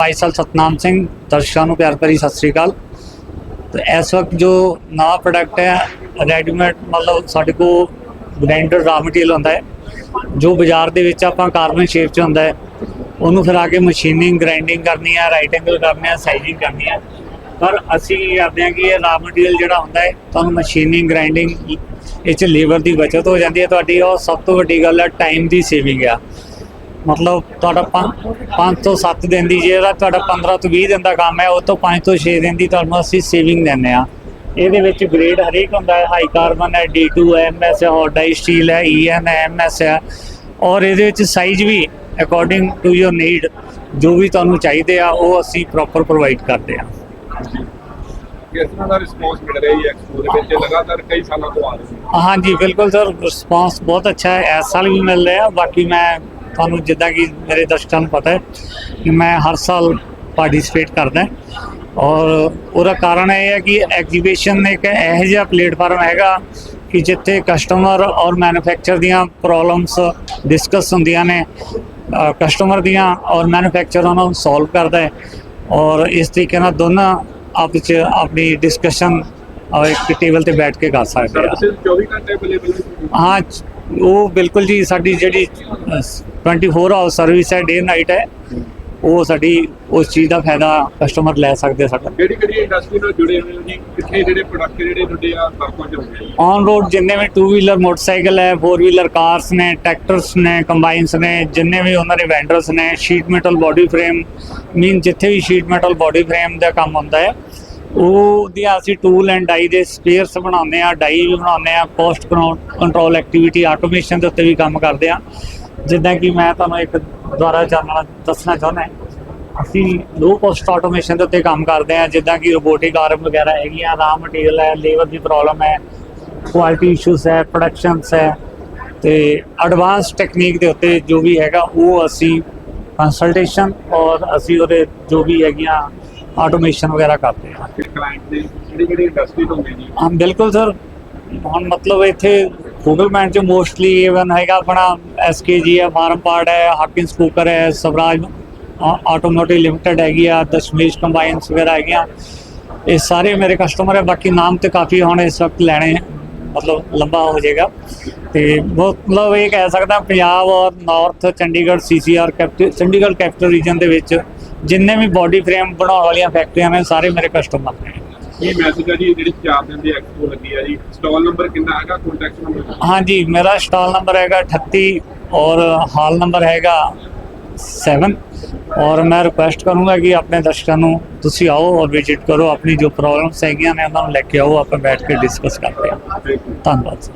ਭਾਈ ਸਾਹਿਬ ਸਤਨਾਮ ਸਿੰਘ, ਦਰਸ਼ਕਾਂ ਨੂੰ ਪਿਆਰ ਭਰੀ ਸਤਿ ਸ੍ਰੀ ਅਕਾਲ। ਤੇ ਇਸ ਵਕਤ ਜੋ ਨਵਾਂ ਪ੍ਰੋਡਕਟ ਹੈ ਰੈਡੀਮੇਡ ਮਤਲਬ ਸਾਡੇ ਕੋਲ ਗ੍ਰਾਈਂਡਰ ਰਾ ਮਟੀਰੀਅਲ ਹੁੰਦਾ ਹੈ, ਜੋ ਬਾਜ਼ਾਰ ਦੇ ਵਿੱਚ ਆਪਾਂ ਕਾਰਬਨ ਸ਼ੇਪ 'ਚ ਹੁੰਦਾ ਹੈ, ਉਹਨੂੰ ਫਿਰ ਆ ਕੇ ਮਸ਼ੀਨਿੰਗ ਗ੍ਰਾਈਂਡਿੰਗ ਕਰਨੀ ਹੈ ਰਾਈਟ ਐਂਗਲ ਕਰਨੀ ਆ ਸਾਈਜ਼ਿੰਗ ਕਰਨੀ ਹੈ। ਪਰ ਅਸੀਂ ਕੀ ਕਰਦੇ ਹਾਂ ਕਿ ਇਹ ਰਾ ਮਟੀਰੀਅਲ ਜਿਹੜਾ ਹੁੰਦਾ ਹੈ, ਤੁਹਾਨੂੰ ਮਸ਼ੀਨਿੰਗ ਗ੍ਰਾਈਂਡਿੰਗ ਇਹ 'ਚ ਲੇਬਰ ਦੀ ਬਚਤ ਹੋ ਜਾਂਦੀ ਹੈ। ਤੁਹਾਡੀ ਉਹ ਸਭ ਤੋਂ ਵੱਡੀ ਗੱਲ ਹੈ ਟਾਈਮ ਦੀ ਸੇਵਿੰਗ ਆ। ਮਤਲਬ ਤੁਹਾਡਾ 5 ਤੋਂ 7 ਦਿਨ ਦੀ ਜਿਹੜਾ ਤੁਹਾਡਾ 15 ਤੋਂ 20 ਦਿਨ ਦਾ ਕੰਮ ਹੈ ਉਹ ਤੋਂ 5 ਤੋਂ 6 ਦਿਨ ਦੀ ਤੁਹਾਨੂੰ ਅਸੀਂ ਸੇਵਿੰਗ ਦਿੰਦੇ ਆ ਇਹਦੇ ਵਿੱਚ ਗ੍ਰੇਡ ਹਰੇਕ ਹੁੰਦਾ ਹੈ ਹਾਈ ਕਾਰਬਨ ਹੈ D2 ਹੈ MS ਹੈ ਹੌਟ ਡਾਈ ਸਟੀਲ ਹੈ EN ਹੈ MS ਹੈ। ਔਰ ਇਹਦੇ ਵਿੱਚ ਸਾਈਜ਼ ਵੀ ਅਕੋਰਡਿੰਗ ਟੂ ਯੋਰ ਨੀਡ ਜੋ ਵੀ ਤੁਹਾਨੂੰ ਚਾਹੀਦੇ ਆ ਉਹ ਅਸੀਂ ਪ੍ਰੋਪਰ ਪ੍ਰੋਵਾਈਡ ਕਰਦੇ ਆ ਕਿਸ ਤਰ੍ਹਾਂ ਦਾ ਰਿਸਪੌਂਸ ਮਿਲ ਰਿਹਾ ਹੈ ਐਕਸਪੋ ਦੇ ਵਿੱਚ ਲਗਾਤਾਰ ਕਈ ਸਾਲਾਂ ਤੋਂ ਆ ਰਹੇ। ਹਾਂਜੀ ਬਿਲਕੁਲ ਸਰ ਰਿਸਪਾਂਸ ਬਹੁਤ ਅੱਛਾ ਹੈ ਇਸ ਸਾਲ ਵੀ ਮਿਲ ਰਿਹਾ ਬਾਕੀ ਮੈਂ ਤੁਹਾਨੂੰ ਜਿੱਦਾਂ ਕਿ ਮੇਰੇ ਦਰਸ਼ਕਾਂ ਨੂੰ ਪਤਾ ਹੈ ਕਿ ਮੈਂ ਹਰ ਸਾਲ ਪਾਰਟਿਸਿਪੇਟ ਕਰਦਾ ਔਰ ਉਹਦਾ ਕਾਰਨ ਇਹ ਹੈ ਕਿ ਐਗਜੀਬਿਸ਼ਨ ਇੱਕ ਇਹੋ ਜਿਹਾ ਪਲੇਟਫਾਰਮ ਹੈਗਾ ਕਿ ਜਿੱਥੇ ਕਸਟਮਰ ਔਰ ਮੈਨੂਫੈਕਚਰ ਦੀਆਂ ਪ੍ਰੋਬਲਮਸ ਡਿਸਕਸ ਹੁੰਦੀਆਂ ਨੇ ਕਸਟਮਰ ਦੀਆਂ ਔਰ ਮੈਨੂਫੈਕਚਰ ਉਹਨਾਂ ਨੂੰ ਸੋਲਵ ਕਰਦਾ ਹੈ ਔਰ ਇਸ ਤਰੀਕੇ ਨਾਲ ਦੋਨਾਂ ਆਪਸ 'ਚ ਆਪਣੀ ਡਿਸਕਸ਼ਨ ਇੱਕ ਟੇਬਲ ਤੇ ਬੈਠ ਕੇ ਕਰ ਸਕਦੇ ਆ ਸਰਵਿਸ 24 ਘੰਟੇ ਅਵੇਲੇਬਲ ਹੈ ਉਹ ਬਿਲਕੁਲ ਜੀ ਸਾਡੀ ਜਿਹੜੀ 24 ਆਵਰ ਸਰਵਿਸ ਹੈ ਡੇ ਨਾਈਟ ਹੈ। ਉਹ ਸਾਡੀ ਉਸ ਚੀਜ਼ ਦਾ ਫਾਇਦਾ ਕਸਟਮਰ ਲੈ ਸਕਦੇ ਸਾਡਾ। ਕਿਹੜੀ ਕਿਹੜੀ ਇੰਡਸਟਰੀ ਨਾਲ ਜੁੜੇ ਹੋਏ ਹੋ ਜੀ? ਕਿੱਥੇ ਜਿਹੜੇ ਪ੍ਰੋਡਕਟ ਜਿਹੜੇ ਤੁਹਾਡੇ ਆ ਚ ਹੁੰਦੇ ਆ ਔਨ ਰੋਡ ਜਿੰਨੇ ਵੀ 2 ਵੀਲਰ ਮੋਟਰਸਾਈਕਲ ਹੈ 4 ਵੀਲਰ ਕਾਰਸ ਨੇ ਟਰੈਕਟਰਸ ਨੇ ਕੰਬਾਈਨਸ ਨੇ ਜਿੰਨੇ ਵੀ ਉਹਨਾਂ ਦੇ ਵੈਂਡਰਸ ਨੇ sheet metal body frame mean ਜਿੱਥੇ ਵੀ ਸ਼ੀਟ ਮੈਟਲ ਬੋਡੀ ਫਰੇਮ ਦਾ ਕੰਮ ਹੁੰਦਾ ਹੈ ਉਹ ਦੀਆਂ ਅਸੀਂ ਟੂਲ ਐਂਡ ਡਾਈ ਦੇ ਸਪੇਅਰਸ ਬਣਾਉਂਦੇ ਆ ਡਾਈ ਵੀ ਬਣਾਉਂਦੇ ਆ ਕੋਸਟ ਕੰਟਰੋਲ ਐਕਟੀਵਿਟੀ ਆਟੋਮੇਸ਼ਨ ਦੇ ਉੱਤੇ ਵੀ ਕੰਮ ਕਰਦੇ ਆ ਜਿੱਦਾਂ ਕਿ ਮੈਂ ਤੁਹਾਨੂੰ ਇੱਕ ਦੁਆਰਾ ਜਾਣਨਾ ਦੱਸਣਾ ਚਾਹੁੰਦਾ ਅਸੀਂ ਲੋ ਕੋਸਟ ਆਟੋਮੇਸ਼ਨ ਦੇ ਉੱਤੇ ਕੰਮ ਕਰਦੇ ਆ ਜਿੱਦਾਂ ਕਿ ਰੋਬੋਟਿਕ ਆਰਮ ਵਗੈਰਾ ਹੈਗੀਆਂ ਰਾ ਮਟੀਰੀਅਲ ਹੈ ਲੇਬਰ ਦੀ ਪ੍ਰੋਬਲਮ ਹੈ ਕੁਆਲਿਟੀ ਇਸ਼ੂਸ ਹੈ ਪ੍ਰੋਡਕਸ਼ਨਸ ਹੈ। ਤੇ ਐਡਵਾਂਸ ਟੈਕਨੀਕ ਦੇ ਉੱਤੇ ਜੋ ਵੀ ਹੈਗਾ ਉਹ ਅਸੀਂ ਕੰਸਲਟੇਸ਼ਨ ਔਰ ਅਸੀਂ ਉਹਦੇ ਜੋ ਵੀ ਹੈਗੀਆਂ ਆਟੋਮੇਸ਼ਨ ਵਗੈਰਾ ਕਰਦੇ ਹਾਂ। ਕਲਾਇੰਟ ਦੇ ਕਿਹੜੀ ਕਿਹੜੀ ਇੰਡਸਟਰੀ ਤੋਂ ਹੁੰਦੇ ਜੀ? ਹਾਂ ਬਿਲਕੁਲ ਸਰ। ਹੁਣ ਮਤਲਬ ਇੱਥੇ ਗੂਗਲ ਮੈਨ ਚ ਮੋਸਟਲੀ ਇਵਨ ਹੈਗਾ ਆਪਣਾ ਐਸਕੇਜੀ ਹੈ ਫਾਰਮ ਪਾਰਟ ਹੈ ਹਾਕਿੰਸ ਕੁਕਰ ਹੈ ਸਵਰਾਜ ਆਟੋਮੋਟਿਵ ਲਿਮਟਿਡ ਹੈਗੀ ਆ, ਦਸ਼ਮੇਸ਼ ਕੰਬਾਈਨਸ ਵਗੈਰਾ ਹੈਗੀਆਂ। ਇਹ ਸਾਰੇ ਮੇਰੇ ਕਸਟਮਰ ਹੈ, ਬਾਕੀ ਨਾਮ ਤੇ ਕਾਫੀ ਹੁਣ ਇਸ ਵਕਤ ਲੈਣੇ ਮਤਲਬ ਲੰਬਾ ਹੋ ਜਾਏਗਾ। ਤੇ ਬਹੁਤ, ਮਤਲਬ ਇਹ ਕਹਿ ਸਕਦਾ ਪੰਜਾਬ ਔਰ north Chandigarh CCR capital Chandigarh capital region ਦੇ ਵਿੱਚ ਜਿੰਨੇ ਵੀ ਬਾਡੀ ਫਰੇਮ ਬਣਾਉਣ ਵਾਲੀਆਂ ਫੈਕਟਰੀਆਂ ਨੇ, ਸਾਰੇ ਮੇਰੇ ਕਸਟਮਰ ਨੇ। ਮੈਸੇਜ ਆ ਜੀ ਜਿਹੜੀ 4 ਦਿਨ ਦੀ ਐਕਸਪੋ ਲੱਗੀ ਆ ਜੀ। ਸਟਾਲ ਨੰਬਰ ਕਿੰਨਾ ਹੈਗਾ? ਕੰਟੈਕਟ ਨੰਬਰ ਹਾਂਜੀ ਮੇਰਾ ਸਟਾਲ ਨੰਬਰ ਹੈਗਾ 38 ਔਰ ਹਾਲ ਨੰਬਰ ਹੈਗਾ 7 ਔਰ ਮੈਂ ਰਿਕੁਐਸਟ ਕਰੂੰਗਾ ਕਿ ਆਪਣੇ ਦਰਸ਼ਕਾਂ ਨੂੰ ਤੁਸੀਂ ਆਓ ਔਰ ਵਿਜ਼ਿਟ ਕਰੋ। ਆਪਣੀ ਜੋ ਪ੍ਰੋਬਲਮਸ ਹੈਗੀਆਂ ਨੇ ਉਹਨਾਂ ਨੂੰ ਲੈ ਕੇ ਆਓ। ਆਪਾਂ ਬੈਠ ਕੇ ਡਿਸਕਸ ਕਰਦੇ ਹਾਂ। ਧੰਨਵਾਦ